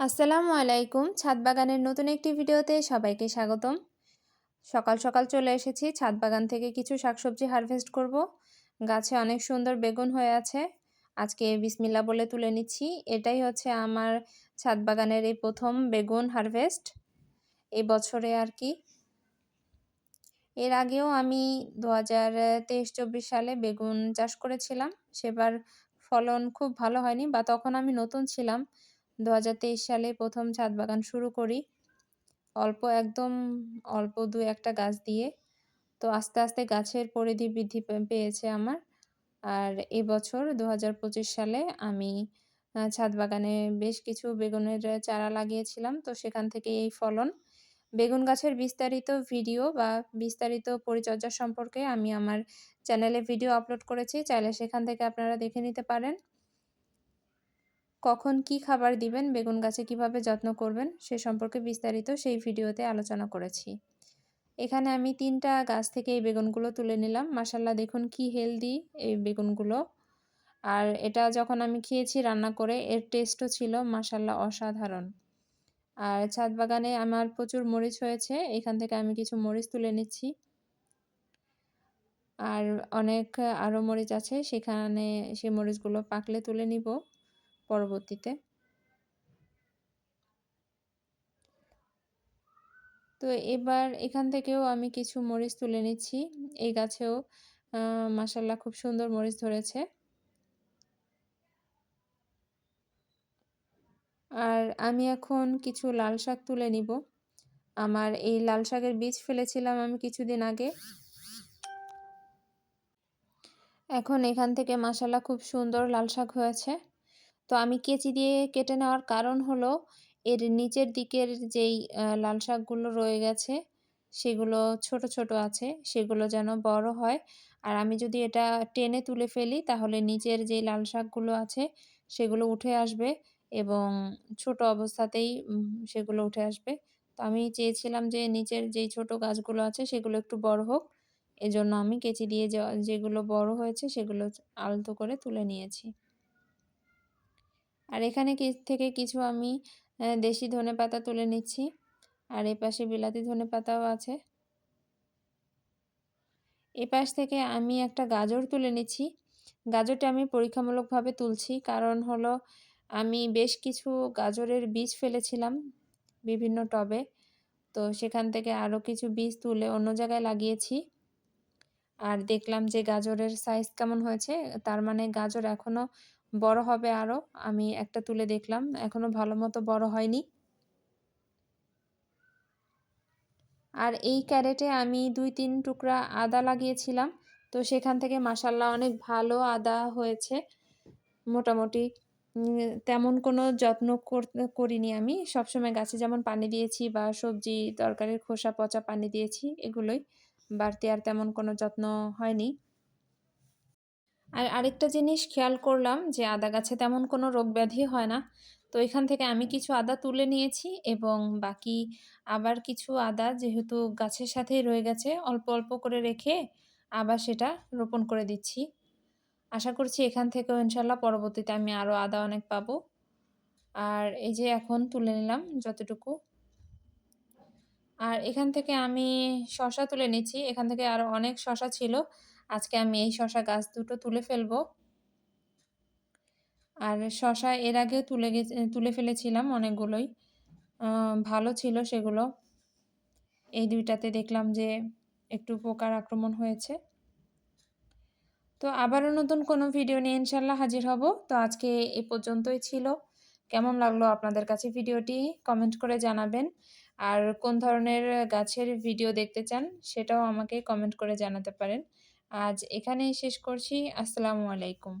আসসালামু আলাইকুম। ছাদ বাগানের নতুন একটি ভিডিওতে সবাইকে স্বাগতম। সকাল সকাল চলে এসেছি। ছাদ বাগান থেকে কিছু শাকসবজি হারভেস্ট করব। গাছে অনেক সুন্দর বেগুন হয়ে আছে। আজকে বিসমিল্লা বলে তুলে নিচ্ছি। এটাই হচ্ছে আমার ছাদ বাগানের এই প্রথম বেগুন হারভেস্ট। এই বছরে আর কি। এর আগেও আমি দু হাজার তেইশ চব্বিশ সালে বেগুন চাষ করেছিলাম। সেবার ফলন খুব ভালো হয়নি বা তখন আমি নতুন ছিলাম। দু হাজার তেইশ সালে প্রথম ছাদ বাগান শুরু করি। অল্প একদম অল্প দু একটা গাছ দিয়ে। তো আস্তে আস্তে গাছের পরিধি বৃদ্ধি পেয়েছে আমার। আর এবছর দু হাজার পঁচিশ সালে আমি ছাদ বাগানে বেশ কিছু বেগুনের চারা লাগিয়েছিলাম। তো সেখান থেকে এই ফলন। বেগুন গাছের বিস্তারিত ভিডিও বা বিস্তারিত পরিচর্যা সম্পর্কে আমি আমার চ্যানেলে ভিডিও আপলোড করেছি। চাইলে সেখান থেকে আপনারা দেখে নিতে পারেন। কখন কি খাবার দিবেন, বেগুন গাছে কীভাবে যত্ন করবেন, সে সম্পর্কে বিস্তারিত সেই ভিডিওতে আলোচনা করেছি। এখানে আমি তিনটা গাছ থেকে এই বেগুনগুলো তুলে নিলাম। মাসাল্লাহ দেখুন কি হেলদি এই বেগুনগুলো। আর এটা যখন আমি খেয়েছি, রান্না করে, এর টেস্টও ছিল মাসাল্লাহ অসাধারণ। আর ছাদ বাগানে আমার প্রচুর মরিচ হয়েছে, এখান থেকে আমি কিছু মরিচ তুলে নিচ্ছি। আর অনেক আরও মরিচ আছে, সেখানে সেই মরিচগুলো পাকলে তুলে নিব। পরবর্তীতে। তো এবার এখান থেকেও আমি কিছু মরিচ তুলে নিচ্ছি। এই গাছেও মাসাল্লাহ খুব সুন্দর মরিচ ধরেছে। আর আমি এখন কিছু লাল শাক তুলে নিব। আমার এই লাল শাকের বীজ ফেলেছিলাম আমি কিছুদিন আগে। এখন এখান থেকে মাসাল্লাহ খুব সুন্দর লাল শাক হয়েছে। তো আমি কেচি দিয়ে কেটে নেওয়ার কারণ হলো, এর নিচের দিকের যেই লাল শাকগুলো রয়ে গেছে, সেগুলো ছোট ছোট আছে, সেগুলো যেন বড় হয়। আর আমি যদি এটা টেনে তুলে ফেলি, তাহলে নিচের যেই লাল শাকগুলো আছে, সেগুলো উঠে আসবে এবং ছোট অবস্থাতেই সেগুলো উঠে আসবে। তো আমি চেয়েছিলাম যে নিচের যেই ছোট গাছগুলো আছে, সেগুলো একটু বড় হোক। এজন্য আমি কেচি দিয়ে যেগুলো বড় হয়েছে, সেগুলো আলতো করে তুলে নিয়েছি। আর এখানে থেকে কিছু আমি দেশি ধনে পাতা তুলে নিচ্ছি। আর এপাশে বিলাতি ধনে পাতাও আছে। এপাশ থেকে আমি একটা গাজর তুলে নিচ্ছি। গাজরটা আমি পরীক্ষামূলকভাবে তুলছি। কারণ হলো, আমি বেশ কিছু গাজরের বীজ ফেলেছিলাম বিভিন্ন টবে। তো সেখান থেকে আরও কিছু বীজ তুলে অন্য জায়গায় লাগিয়েছি। আর দেখলাম যে গাজরের সাইজ কেমন হয়েছে। তার মানে গাজর এখনও বড় হবে আরও আমি একটা তুলে দেখলাম এখনও ভালো মতো বড় হয়নি। আর এই ক্যারেটে আমি দুই তিন টুকরা আদা লাগিয়েছিলাম। তো সেখান থেকে মাসাল্লাহ অনেক ভালো আদা হয়েছে। মোটামুটি তেমন কোনো যত্ন করিনি আমি। সবসময় গাছে যেমন পানি দিয়েছি বা সবজি, তরকারির খোসা, পচা পানি দিয়েছি, এগুলোই বাড়তি আর তেমন কোনো যত্ন হয়নি। আর আরেকটা জিনিস খেয়াল করলাম যে আদা গাছে তেমন কোনো রোগ ব্যাধি হয় না। তো এখান থেকে আমি কিছু আদা তুলে নিয়েছি এবং বাকি আবার কিছু আদা যেহেতু গাছের সাথেই রয়ে গেছে, অল্প অল্প করে রেখে আবার সেটা রোপণ করে দিচ্ছি। আশা করছি এখান থেকেও ইনশাল্লাহ পরবর্তীতে আমি আরও আদা অনেক পাবো। আর এই যে এখন তুলে নিলাম যতটুকু। আর এখান থেকে আমি শশা তুলে নিচ্ছি। এখান থেকে আরও অনেক শশা ছিল। আজকে আমি এই শশা গাছ দুটো তুলে ফেলব। আর শশা এর আগেও তুলে গেছে, তুলে ফেলেছিলাম অনেকগুলোই। ভালো ছিল সেগুলো। এই দুইটাতে দেখলাম যে একটু পোকার আক্রমণ হয়েছে। তো আবারও নতুন কোনো ভিডিও নিয়ে ইনশাল্লাহ হাজির হব। তো আজকে এ পর্যন্তই ছিল। কেমন লাগল আপনাদের কাছে ভিডিওটি? কমেন্ট করে জানাবেন। আর কোন ধরনের গাছের ভিডিও দেখতে চান সেটাও আমাকে কমেন্ট করে জানাতে পারেন। আজ এখানেই শেষ করছি। আসসালামু আলাইকুম।